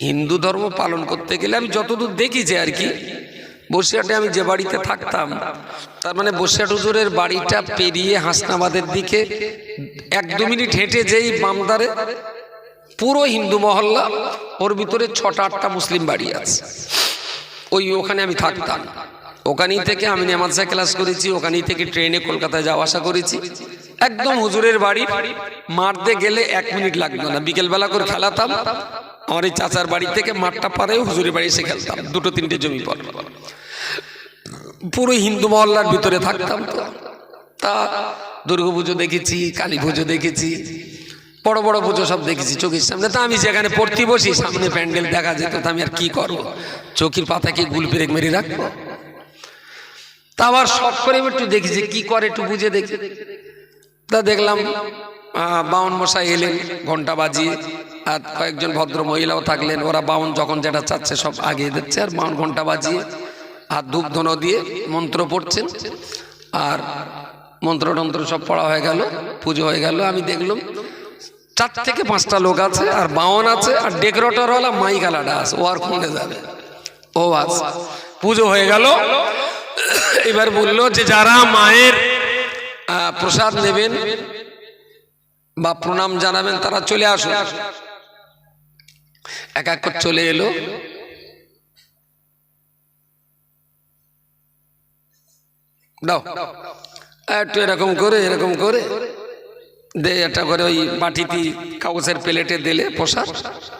হিন্দু ধর্ম পালন করতে গেলে আমি যতদূর দেখেছি আর কি, বসিরহাটে আমি যে বাড়িতে থাকতাম, তার মানে বসিরহাট হুজুরের বাড়িটা পেরিয়ে হাসনাবাদের দিকে এক দু মিনিট হেঁটে যেই বামদারে পুরো হিন্দু মহল্লা, ওর ভিতরে ছটা আটটা মুসলিম বাড়ি আছে। ওই ওখানে আমি থাকতাম। ওখানেই থেকে আমি নেমাজা ক্লাস করেছি, ওখানেই থেকে ট্রেনে কলকাতায় যাওয়া আসা করেছি। একদম হুজুরের বাড়ি, মারতে গেলে এক মিনিট লাগতো না, বিকেলবেলা করে খেলাতাম। আমার এই চাচার বাড়ি থেকে মাঠটা পারে হুজুরি বাড়ি এসে খেলতাম, দুটো তিনটে জমি পর। পুরো হিন্দু মহল্লার ভিতরে থাকতাম তো। তা দুর্গা পুজো দেখেছি, কালী পুজো দেখেছি, বড় বড় পুজো সব দেখেছি চোখের সামনে। তা আমি যেখানে পড়তে বসি, সামনে প্যান্ডেল দেখা যেত, তা আমি আর কি করব? চোখের পাতাকে গুল পেরেক মেরে রাখব? তা আবার শখ করে একটু দেখি যে কি করে, একটু বুঝে দেখি। তা দেখলাম বাউন মশাই এলেন ঘণ্টা বাজিয়ে। আর কয়েকজন ভদ্র মহিলাও থাকলেন। ওরা বাউন যখন যেটা চাচ্ছে সব আগে দিচ্ছে আর বাউন ঘণ্টা বাজিয়ে আর ধূপ দিয়ে মন্ত্র পড়ছেন। আর মন্ত্র টন্ত্র সব পড়া হয়ে গেল, পুজো হয়ে গেল। আমি দেখলাম চার থেকে পাঁচটা লোক আছে আর বাউন আছে আর ডেকোরেটরওয়ালা মাইক আলাদা আছে। ও আর কোনে যাবে? ও আছে। পুজো হয়ে গেল। এবার বলল যে যারা মায়ের প্রসাদ নেবেন বা প্রণাম জানাবেন তারা চলে আসুন। এক এক করে চলে এলো। দাও। একটু এরকম করে এরকম করে। দে একটা করে ওই বাটিতে কাগজের প্লেটে দিলে প্রসাদ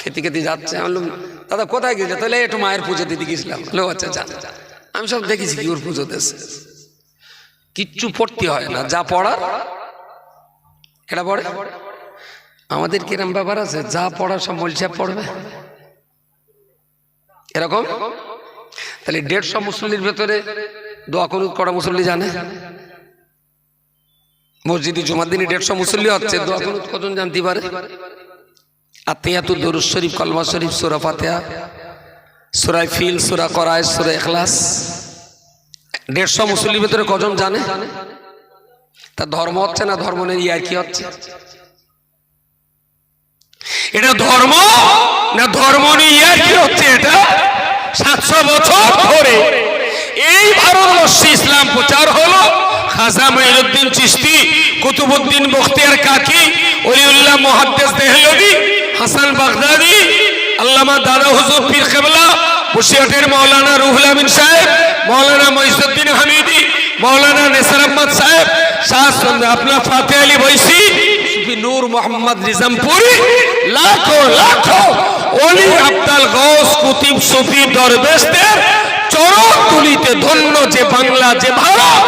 খেতে খেতে যাচ্ছে। আমি দাদা, কোথায় গেছে তাহলে একটু মায়ের পুজো দিতে গেছিলাম। লো আচ্ছা যা। আমি সব দেখেছি কি ওর পুজো দেশে। কিচ্ছু পড়তে হয় না। যা পড়ার, এটা পড়ে। আমাদের কিরম ব্যাপার আছে? যা পড়া সব মলসা পড়বে। এরকম? তাহলে দেড়শো মুসল্লির ভেতরে দোয়া করুক করা মুসল্লি জানে? মসজিদে জুমার দিনে দেড়শো মুসল্লি হচ্ছে, দোয়া করুক, কজন জানতে পারে? আত্মীয়াতু দরুদ শরীফ, কলমা শরীফ, সুরা ফাতেহা সুরাই ফিল, সুরা করায় সুরা এখলাস দেড়শো মুসল্লির ভেতরে কজন জানে? তা ধর্ম হচ্ছে না ধর্ম নেই কি হচ্ছে? এটা ধর্ম না ধর্ম নিয়ে কি হচ্ছে এটা? সাতশো বছর ধরে এই ভারতবর্ষে ইসলাম প্রচার হলো। খাজা মঈনুদ্দিন চিস্তি কুতুবুদ্দিন বখতিয়ার কাকি, অলিউল্লাহ মুহাদ্দিস দেহলভি হাসান বাগদাদি, আল্লামা দাদা হুজুর পীর কেবলা বসিরহাটের মৌলানা রুহুল আমিন সাহেব মৌলানা মহিসুদ্দিন হামিদি মৌলানা নেসার আহমদ সাহেব, শাহ আপনার ফাতে আলী বৈশি সুফি নূর মোহাম্মদ নিজামপুরি, লাখো লাখো অলি আব্দাল গৌস কুতিব সুফি দরবেশদের চরম তুলিতে ধন্য যে বাংলা, যে ভারত।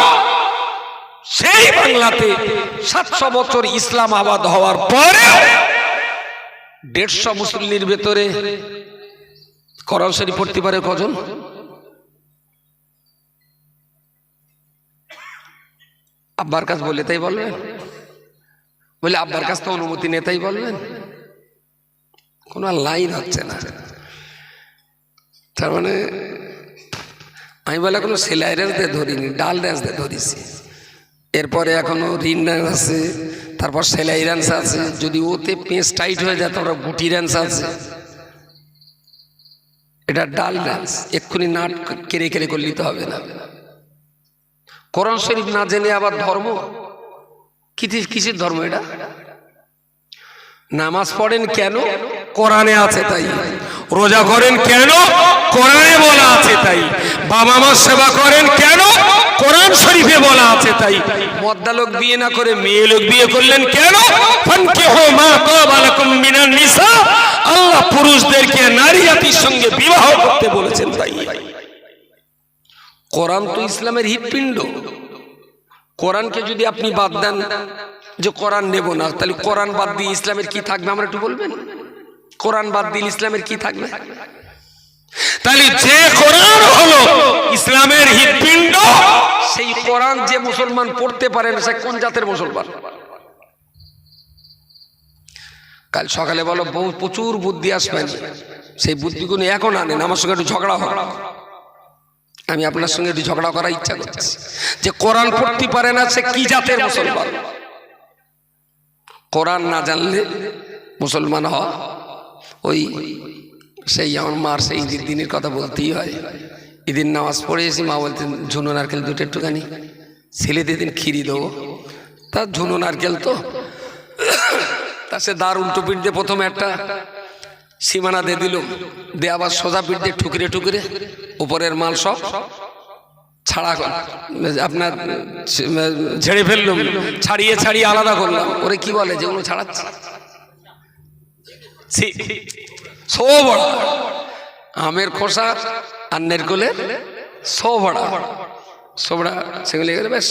সেই বাংলাতে সাতশো বছর ইসলাম আবাদ হওয়ার পরে দেড়শো মুসল্লির ভেতরে কোরআন শরীফ পড়তে পারে কজন? আব্বার কাছে বলে তাই বলবেন বলে আব্বার কাছ তো অনুমতি নেতাই বলবেন? কোনো লাইন হচ্ছে না। তার মানে আমি বলে কোনো সেলাই রেঞ্জ দিয়ে ধরিনি, ডাল রেঞ্জ দিয়ে ধরিছি। এরপরে এখনও রিন রেঞ্জ আছে, তারপর সেলাই রেঞ্জ আছে। যদি ওতে পেঁচ টাইট হয়ে যায়, তারপর গুটি রেঞ্জ আছে। এটা ডাল রেঞ্জ, এক্ষুনি নাট কেড়ে কেড়ে করলে তো হবে না। কোরআন শরীফ না জেনে আবার ধর্ম? কিসের ধর্ম এটা? নামাজ পড়েন কেন? কোরআনে আছে তাই। রোজা করেন কেন? কোরআনে বলা আছে তাই। বাবা মা সেবা করেন কেন? কোরআন শরীফে বলা আছে তাই। মদ্দা লোক বিয়ে না করে মেয়ে লোক বিয়ে করলেন কেন? আল্লাহ পুরুষদেরকে নারী জাতির সঙ্গে বিবাহ করতে বলেছেন তাই। কোরআন তো ইসলামের হৃৎপিণ্ড। কোরআনকে যদি আপনি বাদ দেন যে কোরআন নেব না, তাহলে কোরআন বাদ দিয়ে ইসলামের কি থাকবে? আমরা একটু বলবেন? কোরআন বাদ দিলে ইসলামের কি থাকবে? তাহলে যে কোরআন হলো ইসলামের হৃৎপিণ্ড, সেই কোরআন যে মুসলমান পড়তে পারে না, সে কোন জাতের মুসলমান? কাল সকালে বলো বহু প্রচুর বুদ্ধি আসবেন, সেই বুদ্ধিগুলো এখন আনেন আমার সঙ্গে একটু ঝগড়া হয় আমি আপনার সঙ্গে একটু ঝগড়া করার ইচ্ছা করছি। যে কোরআন পড়তে পারে না সে কি জাতের মুসলমান? কোরআন না জানলে মুসলমান হওয়া ওই সেই আমার মার সেই ঈদের দিনের কথা বলতেই হয়। ঈদের নামাজ পড়ে এসে মা বলতেন ঝুনো নারকেল দুটো একটুখানি ছেলেদের দিন খিরি দেবো। তা ঝুনো নারকেল তো তা সে দার উল্টো পিঠ দিয়ে প্রথমে একটা সীমানা দিয়ে দিল। দিয়ে আবার সোজা পিঠ দিয়ে ঠুকরে ঠুকরে উপরের মাল সব ছাড়া আপনার ঝেড়ে ফেললাম, ছাড়িয়ে ছাড়িয়ে আলাদা করলাম। ওরে কি বলে যেগুলো ছাড়াচ্ছে? আমের খোসা আর নেরকলের সো বড়া। সোবড়া সেগুলি বেশ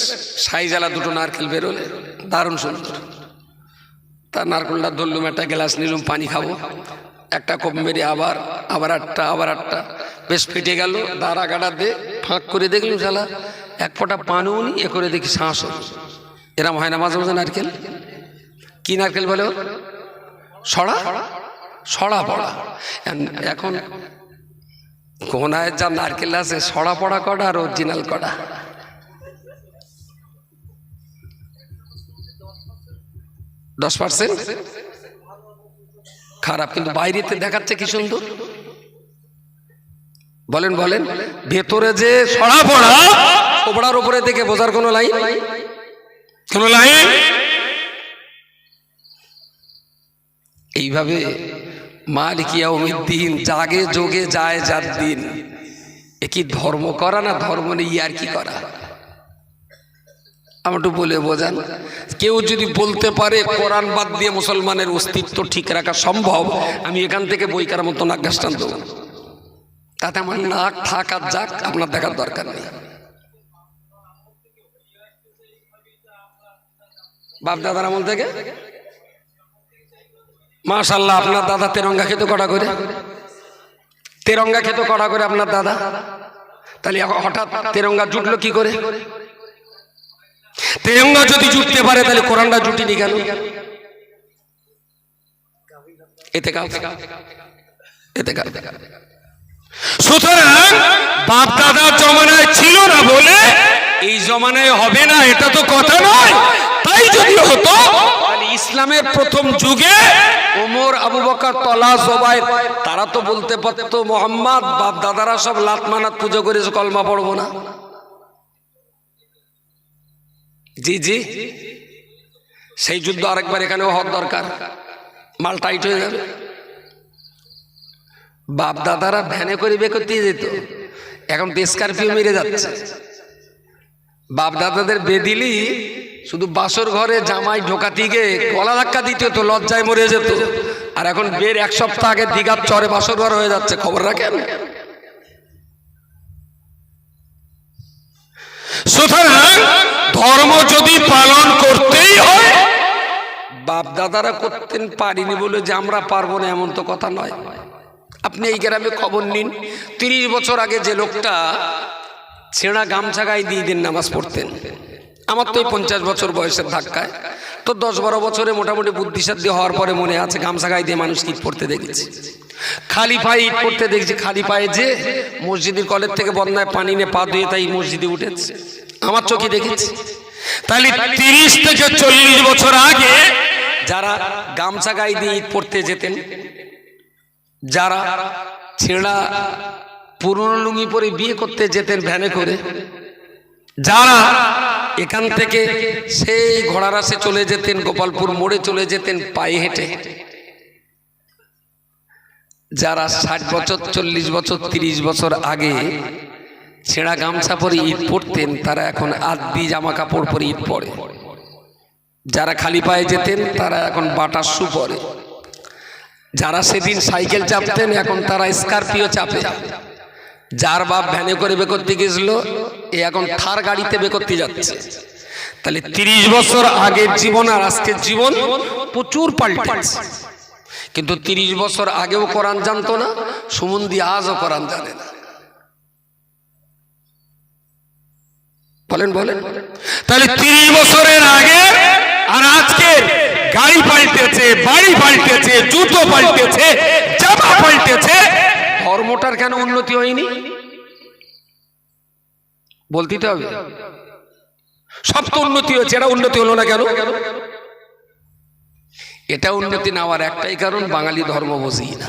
সাইজালা দুটো নারকেল বেরোলে। দারুণ সুন্দর। তার নারকেলটা ধরলুম, একটা গ্লাস নিলুম, পানি খাব। একটা কোপ মেরে আবার আবার আটটা, আবার একটা বেশ ফেটে গেল, দাঁড়া গাড়া দিয়ে ফাঁক করে দেখলুম শালা। এক ফোঁটা পানিও নি, এ করে দেখি হলো। এরম হয় না মাঝে মাঝে নারকেল? কি নারকেল বলে? সড়া? সড়া পড়া। এখন কোনায় যা নারকেল আছে, সড়া পড়া কটা আর অরিজিনাল কটা? দশ পার্সেন্ট? খারাপ, কিন্তু বাইরেতে দেখাচ্ছে কি সুন্দর? বলেন বলেন ভেতরে যে সড়া পড়া ওপড়ার উপরে দেখে বোঝার কোনো লাইন? কোনো লাইন? এইভাবে মালিকিয়া উমিদ্দিন জাগে যোগে যায় যার দিন। এ কি ধর্ম করা না ধর্ম নেই আর কি করা? আমি একটু বলে বোঝান। কেউ যদি বলতে পারে কোরআন বাদ দিয়ে মুসলমানের অস্তিত্ব ঠিক রাখা সম্ভব আমি এখান থেকে বই কার মতো নাক গাছটান দেবো। তাতে আমার নাক থাক আর যাক, আপনার দেখার দরকার নেই। বাপ দাদার আমল থেকে? মাশাল্লাহ আপনার দাদা তেরঙ্গা খেতে কটা করে? তেরঙ্গা খেতে কটা করে আপনার দাদা? তাহলে হঠাৎ তেরঙ্গা জুটলো কি করে? তেরঙ্গা যদি জুটতে পারে, তাহলে কোরআনটা জুটিনি কেন? এতে কাউ এতে কাউ সুতরাং বাপ দাদার জমানায় ছিল না বলে এই জমানায় হবে না, এটা তো কথা নয়। তাই যদি হতো ইসলামের প্রথম যুগে ওমর, আবু বকর, তলা সবাই তারা তো বলতে পারতো, মোহাম্মদ বাপ দাদারা সব লাতমানাত পুজো করেছে কলমা পড়ব না। জি জি। সেই যুদ্ধ আরেকবার এখানেও হওয়ার দরকার। মাল টাইট হয়ে যাবে। বাপ দাদারা ভ্যানে করে বে করতে যেত। এখন তো স্করপিও মেরে যাচ্ছে। বাপ দাদাদের বেদিলি শুধু বাসর ঘরে জামাই ঢোকাতে গিয়ে গলা ধাক্কা দিত, তো লজ্জায় মরে যেত। আর এখন বের এক সপ্তাহ আগে দিঘার চরে বাসর ঘর হয়ে যাচ্ছে। খবর রাখেন? সুতরাং ধর্ম যদি পালন করতেই হয় বাপ দাদারা করতেন পারিনি বলে যে আমরা পারব না, এমন তো কথা নয়। আপনি এই গ্রামে খবর নিন। তিরিশ বছর আগে যে লোকটা ছেঁড়া গামছা গায়ে দিয়ে দিন নামাজ পড়তেন। আমার তো এই পঞ্চাশ বছর বয়সের ধাক্কায়। তো দশ বারো বছরে মোটামুটি বুদ্ধিসাধ্য হওয়ার পরে মনে আছে গামছা গায়ে দিয়ে মানুষ ঈদ পড়তে দেখেছি। খালি পায়ে ঈদ পড়তে দেখছি, খালি পায়ে যে মসজিদের কলের থেকে বন্যায় পানি নিয়ে পা ধুয়ে তাই মসজিদে উঠেছে। আমার চোখে দেখেছি। তাহলে তিরিশ থেকে চল্লিশ বছর আগে যারা গামছা গায়ে দিয়ে ঈদ পড়তে যেতেন যারা ছেঁড়া পুরনো লুঙ্গি পরে বিয়ে করতে যেতেন ভ্যানে করে, যারা এখান থেকে সেই ঘোড়ারাসে চলে যেতেন, গোপালপুর মোড়ে চলে যেতেন, পায়ে হেঁটে। যারা ষাট বছর, চল্লিশ বছর, তিরিশ বছর আগে ছেঁড়া গামছা পরে ঈদ পড়তেন তারা এখন আদি জামা কাপড় পরে ঈদ পরে। যারা খালি পায়ে যেতেন, তারা এখন বাটার শু পরে। যারা সেদিন সাইকেল চাপতেন, এখন তারা স্করপিও চাপে। যার বাপ ভ্যানে করে বেকরতে গেছিল, এ এখন থার গাড়িতে বেকরতে যাচ্ছে। তাহলে তিরিশ বছর আগের জীবন আর আজকের জীবন প্রচুর পাল্টেছে। কিন্তু তিরিশ বছর আগেও কোরআন জানতো না, সুমন্দি আজও কোরআন জানে না। বলেন বলেন। তাহলে তিরিশ বছরের আগে আর আজকের গাড়ি পাল্টেছে, বাড়ি জুতো পাল্টেছে, জামা পাল্টেছে। ধর্মটার কেন উন্নতি হয়নি? বলতে তো হবে। সব তো উন্নতি হয়েছে এটা উন্নতি হলো না কেন? এটা উন্নতি না হওয়ার একটাই কারণ, বাঙালি ধর্ম বুঝি না।